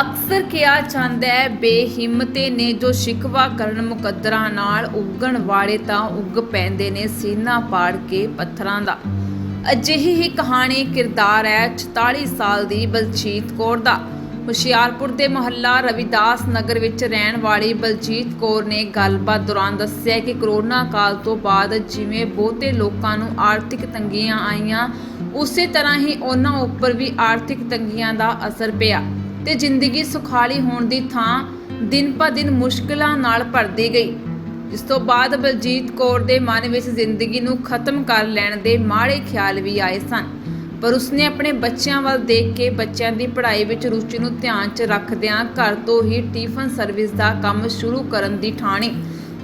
ਅਕਸਰ ਕਿਹਾ ਜਾਂਦਾ ਹੈ, ਬੇਹਿੰਮਤੇ ਨੇ ਜੋ ਸ਼ਿਕਵਾ ਕਰਨ ਮੁਕੱਦਰਾਂ ਨਾਲ ਉੱਗਣ ਵਾਲੇ ਤਾਂ ਉੱਗ ਪੈਂਦੇ ਨੇ ਸੀਨਾ ਪਾੜ ਕੇ ਪੱਥਰਾਂ ਦਾ। ਅਜਿਹੀ ਹੀ ਕਹਾਣੀ ਕਿਰਦਾਰ ਹੈ 44 ਸਾਲ ਦੀ ਬਲਜੀਤ ਕੌਰ ਦਾ। ਹੁਸ਼ਿਆਰਪੁਰ ਦੇ ਮੁਹੱਲਾ ਰਵਿਦਾਸ ਨਗਰ ਵਿੱਚ ਰਹਿਣ ਵਾਲੀ ਬਲਜੀਤ ਕੌਰ ਨੇ ਗੱਲਬਾਤ ਦੌਰਾਨ ਦੱਸਿਆ ਕਿ ਕਰੋਨਾ ਕਾਲ ਤੋਂ ਬਾਅਦ ਜਿਵੇਂ ਬਹੁਤੇ ਲੋਕਾਂ ਨੂੰ ਆਰਥਿਕ ਤੰਗੀਆਂ ਆਈਆਂ, ਉਸੇ ਤਰ੍ਹਾਂ ਹੀ ਉਹਨਾਂ ਉੱਪਰ ਵੀ ਆਰਥਿਕ ਤੰਗੀਆਂ ਦਾ ਅਸਰ ਪਿਆ। ਤੇ ਜ਼ਿੰਦਗੀ ਸੁਖਾਲੀ ਹੋਣ ਦੀ ਥਾਂ ਦਿਨ ਪਰ ਦਿਨ ਮੁਸ਼ਕਲਾਂ ਨਾਲ ਭਰਦੀ ਗਈ। ਜਿਸ ਤੋਂ ਬਾਅਦ ਬਲਜੀਤ ਕੌਰ ਦੇ ਮਨ ਵਿੱਚ ਜ਼ਿੰਦਗੀ ਨੂੰ ਖਤਮ ਕਰ ਲੈਣ ਦੇ ਮਾੜੇ ਖਿਆਲ ਵੀ ਆਏ ਸਨ। ਪਰ ਉਸਨੇ ਆਪਣੇ ਬੱਚਿਆਂ ਵੱਲ ਦੇਖ ਕੇ ਬੱਚਿਆਂ ਦੀ ਪੜ੍ਹਾਈ ਵਿੱਚ ਰੁਚੀ ਨੂੰ ਧਿਆਨ 'ਚ ਰੱਖਦਿਆਂ ਘਰ ਤੋਂ ਹੀ ਟਿਫਨ ਸਰਵਿਸ ਦਾ ਕੰਮ ਸ਼ੁਰੂ ਕਰਨ ਦੀ ਠਾਣੀ,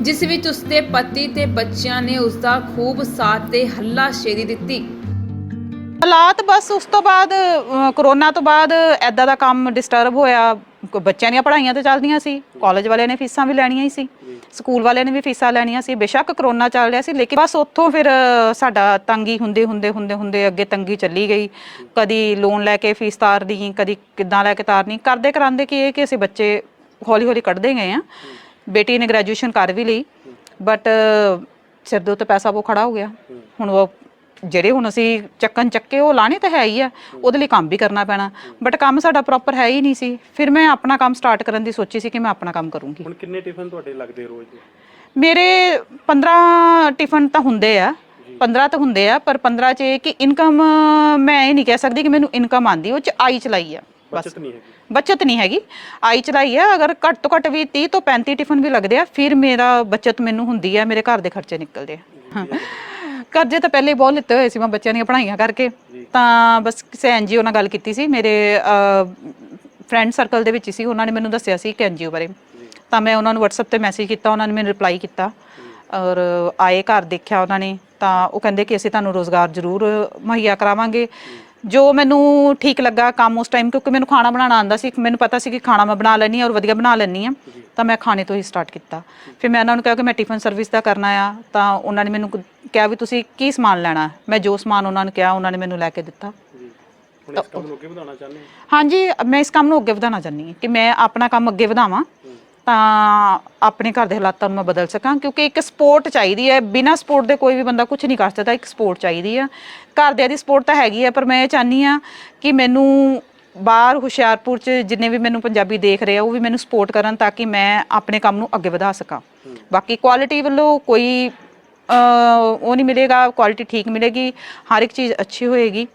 ਜਿਸ ਵਿੱਚ ਉਸਦੇ ਪਤੀ ਤੇ ਬੱਚਿਆਂ ਨੇ ਉਸਦਾ ਖੂਬ ਸਾਥ ਤੇ ਹੱਲਾ ਸ਼ੇਰੀ ਦਿੱਤੀ। ਹਾਲਾਤ ਬਸ ਉਸ ਤੋਂ ਬਾਅਦ ਅ, ਕਰੋਨਾ ਤੋਂ ਬਾਅਦ ਐਦਾਂ ਦਾ ਕੰਮ ਡਿਸਟਰਬ ਹੋਇਆ। ਕ- ਬੱਚਿਆਂ ਦੀਆਂ ਪੜ੍ਹਾਈਆਂ ਤੇ ਚੱਲਦੀਆਂ ਸੀ ਕਾਲਜ ਵਾਲਿਆਂ ਨੇ ਫੀਸਾਂ ਵੀ ਲੈਣੀਆਂ ਹੀ ਸੀ ਸਕੂਲ ਵਾਲਿਆਂ ਨੇ ਵੀ ਫੀਸਾਂ ਲੈਣੀਆਂ ਸੀ ਬੇਸ਼ੱਕ ਕਰੋਨਾ ਚੱਲ ਰਿਹਾ ਸੀ ਲੇਕਿਨ ਬਸ ਉੱਥੋਂ ਫਿਰ ਅ, ਸਾਡਾ ਤੰਗੀ ਹੁੰਦੇ ਹੁੰਦੇ ਹੁੰਦੇ ਹੁੰਦੇ ਅੱਗੇ ਤੰਗੀ ਚੱਲੀ ਗਈ। ਕਦੀ ਲੋਨ ਲੈ ਕੇ ਫੀਸ ਤਾਰਨੀ ਕਦੀ ਕਿੱਦਾਂ ਲੈ ਕੇ ਤਾਰਨੀ ਕਰਦੇ ਕਰਾਂਦੇ ਕੀ ਇਹ ਕਿ ਅਸੀਂ ਬੱਚੇ ਹੌਲੀ ਹੌਲੀ ਕੱਢਦੇ ਗਏ ਆ ਬੇਟੀ ਨੇ ਗ੍ਰੈਜੂਏਸ਼ਨ ਕਰ ਵੀ ਲਈ ਬਟ ਸਿਰ ਦੇ ਉੱਤੇ ਪੈਸਾ ਉਹ ਖੜਾ ਹੋ ਗਿਆ। ਹੁਣ ਉਹ ਜਿਹੜੇ ਹੁਣ ਅਸੀਂ ਚੱਕਨ ਚੱਕੇ ਉਹ ਲਾਣੇ ਤਾਂ ਹੈ ਹੀ ਆ ਉਹਦੇ ਲਈ ਕੰਮ ਵੀ ਕਰਨਾ ਪੈਣਾ। ਬਟ ਕੰਮ ਸਾਡਾ ਪ੍ਰੋਪਰ ਹੈ ਹੀ ਨਹੀਂ ਸੀ। ਫਿਰ ਮੈਂ ਆਪਣਾ ਕੰਮ ਸਟਾਰਟ ਕਰਨ ਦੀ ਸੋਚੀ ਸੀ ਕਿ ਮੈਂ ਆਪਣਾ ਕੰਮ ਕਰੂੰਗੀ। ਹੁਣ ਕਿੰਨੇ ਟਿਫਨ ਤੁਹਾਡੇ ਲੱਗਦੇ ਰੋਜ਼ ਦੇ? ਮੇਰੇ 15 ਟਿਫਨ ਤਾਂ ਹੁੰਦੇ ਆ 15 ਤਾਂ ਹੁੰਦੇ ਆ ਪਰ 15 ਚ ਇਹ ਕਿ ਇਨਕਮ ਮੈਂ ਇਹ ਨਹੀਂ ਕਹਿ ਸਕਦੀ ਕਿ ਮੈਨੂੰ ਇਨਕਮ ਆਂਦੀ ਉਹ ਚ ਆਈ ਚਲਾਈ ਆ। ਬਸ। ਬਚਤ ਨਹੀਂ ਹੈਗੀ। ਬਚਤ ਨਹੀਂ ਹੈਗੀ। ਆਈ ਚਲਾਈ ਆ ਅਗਰ ਘੱਟ ਤੋਂ ਘੱਟ ਵੀ 30 ਤੋਂ 35 ਟਿਫਨ ਵੀ ਲੱਗਦੇ ਆ ਫਿਰ ਮੇਰਾ ਬਚਤ ਮੈਨੂੰ ਹੁੰਦੀ ਆ ਮੇਰੇ ਘਰ ਦੇ ਖਰਚੇ ਨਿਕਲਦੇ ਆ। ਕਰਜ਼ੇ ਤਾਂ ਪਹਿਲੇ ਬਹੁਤ ਲਿੱਤੇ ਹੋਏ ਸੀ ਮੈਂ ਬੱਚਿਆਂ ਦੀਆਂ ਪੜ੍ਹਾਈਆਂ ਕਰਕੇ। ਤਾਂ ਬਸ ਕਿਸੇ ਐਨਜੀਓ ਨਾਲ ਗੱਲ ਕੀਤੀ ਸੀ। ਮੇਰੇ ਫਰੈਂਡ ਸਰਕਲ ਦੇ ਵਿੱਚ ਹੀ ਸੀ। ਉਹਨਾਂ ਨੇ ਮੈਨੂੰ ਦੱਸਿਆ ਸੀ ਕਿ ਐਨਜੀਓ ਬਾਰੇ। ਤਾਂ ਮੈਂ ਉਹਨਾਂ ਨੂੰ WhatsApp ਤੇ ਮੈਸੇਜ ਕੀਤਾ। ਉਹਨਾਂ ਨੇ ਮੈਨੂੰ ਰਿਪਲਾਈ ਕੀਤਾ। ਔਰ ਆਏ ਘਰ ਦੇਖਿਆ ਉਹਨਾਂ ਨੇ। ਤਾਂ ਉਹ ਕਹਿੰਦੇ ਕਿ ਅਸੀਂ ਤੁਹਾਨੂੰ ਰੋਜ਼ਗਾਰ ਜ਼ਰੂਰ ਮੁਹੱਈਆ ਕਰਾਵਾਂਗੇ। ਜੋ ਮੈਨੂੰ ਠੀਕ ਲੱਗਾ ਕੰਮ ਉਸ ਟਾਈਮ ਕਿਉਂਕਿ ਮੈਨੂੰ ਖਾਣਾ ਬਣਾਉਣਾ ਆਉਂਦਾ ਸੀ। ਮੈਨੂੰ ਪਤਾ ਸੀ ਕਿ ਖਾਣਾ ਮੈਂ ਬਣਾ ਲੈਣੀ ਔਰ ਵਧੀਆ ਬਣਾ ਲੈਣੀ ਆ ਤਾਂ ਮੈਂ ਖਾਣੇ ਤੋਂ ਹੀ ਸਟਾਰਟ ਕੀਤਾ। ਫਿਰ ਮੈਂ ਉਹਨਾਂ ਨੂੰ ਕਿਹਾ ਕਿ ਮੈਂ ਟਿਫਨ ਸਰਵਿਸ ਦਾ ਕਰਨਾ ਆ। ਤਾਂ ਉਹਨਾਂ ਨੇ ਮੈਨੂੰ ਕਿਹਾ ਵੀ ਤੁਸੀਂ ਕੀ ਸਮਾਨ ਲੈਣਾ? ਹੈ? ਮੈਂ ਜੋ ਸਮਾਨ ਉਹਨਾਂ ਨੂੰ ਕਿਹਾ ਉਹਨਾਂ ਨੇ ਮੈਨੂੰ ਲੈ ਕੇ ਦਿੱਤਾ। ਜੀ। ਹੁਣ ਇਸ ਕੰਮ ਨੂੰ ਅੱਗੇ ਵਧਾਉਣਾ ਚਾਹੁੰਦੇ ਹੋ? ਹਾਂਜੀ ਮੈਂ ਇਸ ਕੰਮ ਨੂੰ ਅੱਗੇ ਵਧਾਉਣਾ ਚਾਹੁੰਦੀ ਹਾਂ ਕਿ ਮੈਂ ਆਪਣਾ ਕੰਮ ਅੱਗੇ ਵਧਾਵਾਂ। ਤਾਂ ਆਪਣੇ ਘਰ ਦੇ ਹਾਲਾਤਾਂ ਨੂੰ ਮੈਂ ਬਦਲ ਸਕਾਂ ਕਿਉਂਕਿ ਇੱਕ ਸਪੋਰਟ ਚਾਹੀਦੀ ਹੈ। ਬਿਨਾਂ ਸਪੋਰਟ ਦੇ ਕੋਈ ਵੀ ਬੰਦਾ ਕੁਝ ਨਹੀਂ ਕਰ ਸਕਦਾ ਇੱਕ ਸਪੋਰਟ ਚਾਹੀਦੀ ਆ। ਘਰਦਿਆਂ ਦੀ ਸਪੋਰਟ ਤਾਂ ਹੈਗੀ ਆ ਪਰ ਮੈਂ ਇਹ ਚਾਹਨੀ ਆ ਕਿ ਮੈਨੂੰ ਬਾਹਰ ਹੁਸ਼ਿਆਰਪੁਰ ਚ ਜਿੰਨੇ ਵੀ ਮੈਨੂੰ ਪੰਜਾਬੀ ਦੇਖ ਰਹੇ ਆ ਉਹ ਵੀ ਮੈਨੂੰ ਸਪੋਰਟ ਕਰਨ ਤਾਂ ਕਿ ਮੈਂ ਆਪਣੇ ਕੰਮ ਨੂੰ ਅੱਗੇ ਵਧਾ ਸਕਾਂ। ਬਾਕੀ ਕੁਆਲਿਟੀ ਵੱਲੋਂ ਕੋਈ ਉਹ ਨਹੀਂ ਮਿਲੇਗਾ ਕੁਆਲਿਟੀ ਠੀਕ ਮਿਲੇਗੀ, ਹਰ ਇੱਕ ਚੀਜ਼ ਅੱਛੀ ਹੋਏਗੀ।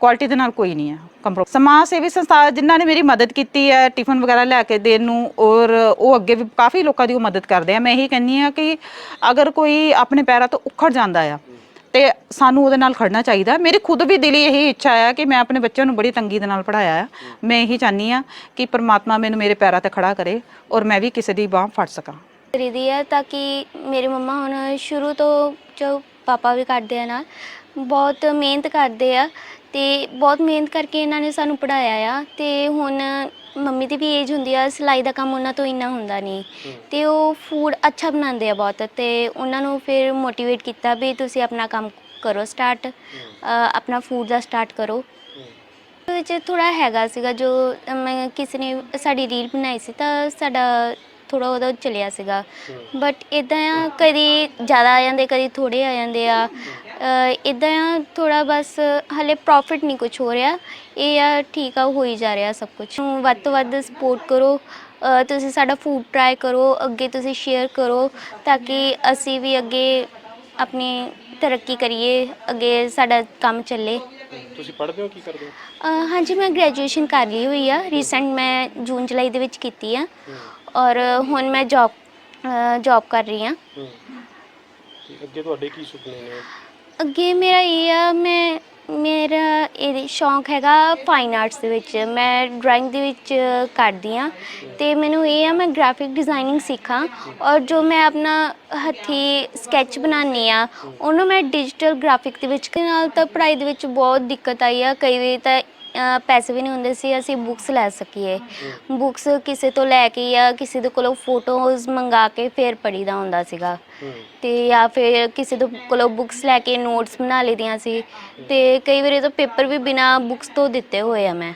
ਕੁਆਲਿਟੀ ਦੇ ਨਾਲ ਕੋਈ ਨਹੀਂ ਹੈ ਕੰਪਰੋ ਸਮਾਜ ਸੇਵੀ ਸੰਸਥਾ ਜਿਨ੍ਹਾਂ ਨੇ ਮੇਰੀ ਮਦਦ ਕੀਤੀ ਹੈ ਟਿਫਨ ਵਗੈਰਾ ਲੈ ਕੇ ਦੇਣ ਨੂੰ, ਔਰ ਉਹ ਅੱਗੇ ਵੀ ਕਾਫੀ ਲੋਕਾਂ ਦੀ ਉਹ ਮਦਦ ਕਰਦੇ ਆ। ਮੈਂ ਇਹੀ ਕਹਿੰਨੀ ਆ ਕਿ ਅਗਰ ਕੋਈ ਆਪਣੇ ਪੈਰਾਂ ਤੋਂ ਉੱਖੜ ਜਾਂਦਾ ਆ, ਤੇ ਸਾਨੂੰ ਉਹਦੇ ਨਾਲ ਖੜਨਾ ਚਾਹੀਦਾ। ਮੇਰੀ ਖੁਦ ਵੀ ਦਿਲੀ ਇਹੀ ਇੱਛਾ ਆ ਕਿ ਮੈਂ ਆਪਣੇ ਬੱਚਿਆਂ ਨੂੰ ਬੜੀ ਤੰਗੀ ਦੇ ਨਾਲ ਪੜਾਇਆ ਆ। ਮੈਂ ਇਹੀ ਚਾਹਨੀ ਆ ਕਿ ਪ੍ਰਮਾਤਮਾ ਮੈਨੂੰ ਮੇਰੇ ਪੈਰਾਂ ਤੇ ਖੜਾ ਕਰੇ, ਔਰ ਮੈਂ ਵੀ ਕਿਸੇ ਦੀ ਬਾਹ ਫੜ ਸਕਾਂ। ਖਰੀਦੀ ਹੈ ਤਾਂ ਕਿ ਮੇਰੇ ਮੰਮਾ ਹੁਣ ਸ਼ੁਰੂ ਤੋਂ ਜੋ ਪਾਪਾ ਵੀ ਕਰਦੇ ਆ ਨਾਲ ਬਹੁਤ ਮਿਹਨਤ ਕਰਦੇ ਆ ਤੇ ਬਹੁਤ ਮਿਹਨਤ ਕਰਕੇ ਇਹਨਾਂ ਨੇ ਸਾਨੂੰ ਪੜਾਇਆ ਆ ਤੇ ਹੁਣ ਮੰਮੀ ਦੀ ਵੀ ਏਜ ਹੁੰਦੀ ਆ ਸਿਲਾਈ ਦਾ ਕੰਮ ਉਹਨਾਂ ਤੋਂ ਇੰਨਾ ਹੁੰਦਾ ਨਹੀਂ। ਤੇ ਉਹ ਫੂਡ ਅੱਛਾ ਬਣਾਉਂਦੇ ਆ ਬਹੁਤ ਤੇ ਉਹਨਾਂ ਨੂੰ ਫਿਰ ਮੋਟੀਵੇਟ ਕੀਤਾ ਵੀ ਤੁਸੀਂ ਆਪਣਾ ਕੰਮ ਕਰੋ ਸਟਾਰਟ ਆਪਣਾ ਫੂਡ ਦਾ ਸਟਾਰਟ ਕਰੋ। ਵਿੱਚ ਥੋੜਾ ਹੈਗਾ ਸੀਗਾ ਜੋ ਮੈਂ ਕਿਸੇ ਨੇ ਸਾਡੀ ਰੀਲ ਬਣਾਈ ਸੀ ਤਾਂ ਸਾਡਾ ਥੋੜਾ ਉਹਦਾ ਚੱਲਿਆ ਸੀਗਾ। ਬਟ ਇਦਾਂ ਆ ਕਦੀ ਜ਼ਿਆਦਾ ਆ ਜਾਂਦੇ ਕਦੀ ਥੋੜੇ ਆ ਜਾਂਦੇ ਆ। ਇਦਾਂ ਆ ਥੋੜਾ ਬਸ ਹਲੇ ਪ੍ਰੋਫਿਟ ਨਹੀਂ ਕੁਝ ਹੋ ਰਿਹਾ। ਇਹ ਆ ਠੀਕ ਆ ਹੋ ਹੀ ਜਾ ਰਿਹਾ ਸਭ ਕੁਝ ਵੱਧ ਤੋਂ ਵੱਧ ਸਪੋਰਟ ਕਰੋ। ਤੁਸੀਂ ਸਾਡਾ ਫੂਡ ਟਰਾਈ ਕਰੋ ਅੱਗੇ ਤੁਸੀਂ ਸ਼ੇਅਰ ਕਰੋ ਤਾਂ ਕਿ ਅਸੀਂ ਵੀ ਅੱਗੇ ਆਪਣੀ ਤਰੱਕੀ ਕਰੀਏ ਅੱਗੇ ਸਾਡਾ ਕੰਮ ਚੱਲੇ। ਤੁਸੀਂ ਪੜ੍ਹਦੇ ਹੋ ਕੀ ਕਰਦੇ ਹੋ? ਹਾਂਜੀ ਮੈਂ ਗ੍ਰੈਜੂਏਸ਼ਨ ਕਰ ਲਈ ਹੋਈ ਆ। ਰੀਸੈਂਟ ਮੈਂ ਜੂਨ ਜੁਲਾਈ ਦੇ ਵਿੱਚ ਕੀਤੀ ਆ। ਔਰ ਹੁਣ ਮੈਂ ਜੌਬ ਜੌਬ ਕਰ ਰਹੀ ਹੂੰ। ਤੇ ਅੱਗੇ ਤੁਹਾਡੇ ਕੀ ਸੁਪਨੇ ਨੇ? ਅੱਗੇ ਮੇਰਾ ਇਹ ਆ ਮੈਂ ਮੇਰਾ ਇਹ ਸ਼ੌਂਕ ਹੈਗਾ ਫਾਈਨ ਆਰਟਸ ਦੇ ਵਿੱਚ। ਮੈਂ ਡਰਾਇੰਗ ਦੇ ਵਿੱਚ ਕਰਦੀ ਆ ਤੇ ਮੈਨੂੰ ਇਹ ਆ ਮੈਂ ਗ੍ਰਾਫਿਕ ਡਿਜ਼ਾਈਨਿੰਗ ਸਿੱਖਾਂ। ਔਰ ਜੋ ਮੈਂ ਆਪਣਾ ਹੱਥੀ ਸਕੈਚ ਬਣਾਉਂਦੀ ਆ ਉਹਨੂੰ ਮੈਂ ਡਿਜੀਟਲ ਗ੍ਰਾਫਿਕ ਦੇ ਵਿੱਚ ਦੇ ਨਾਲ ਤਾਂ ਪੜ੍ਹਾਈ ਦੇ ਵਿੱਚ ਬਹੁਤ ਦਿੱਕਤ ਆਈ ਆ। ਕਈ ਵਾਰੀ ਤਾਂ ਪੈਸੇ ਵੀ ਨਹੀਂ ਹੁੰਦੇ ਸੀ, ਅਸੀਂ ਬੁੱਕਸ ਲੈ ਸਕੀਏ। ਬੁੱਕਸ ਕਿਸੇ ਤੋਂ ਲੈ ਕੇ ਜਾਂ ਕਿਸੇ ਦੇ ਕੋਲੋਂ ਫੋਟੋਜ਼ ਮੰਗਾ ਕੇ ਫਿਰ ਪੜੀਦਾ ਹੁੰਦਾ ਸੀਗਾ। ਹੂੰ ਤੇ ਜਾਂ ਫਿਰ ਕਿਸੇ ਦੇ ਕੋਲੋਂ ਬੁੱਕਸ ਲੈ ਕੇ ਨੋਟਸ ਬਣਾ ਲਈਆਂ ਸੀ। ਤੇ ਕਈ ਵਾਰੀ ਤਾਂ ਪੇਪਰ ਵੀ ਬਿਨਾ ਬੁੱਕਸ ਤੋਂ ਦਿੱਤੇ ਹੋਏ ਆ ਮੈਂ।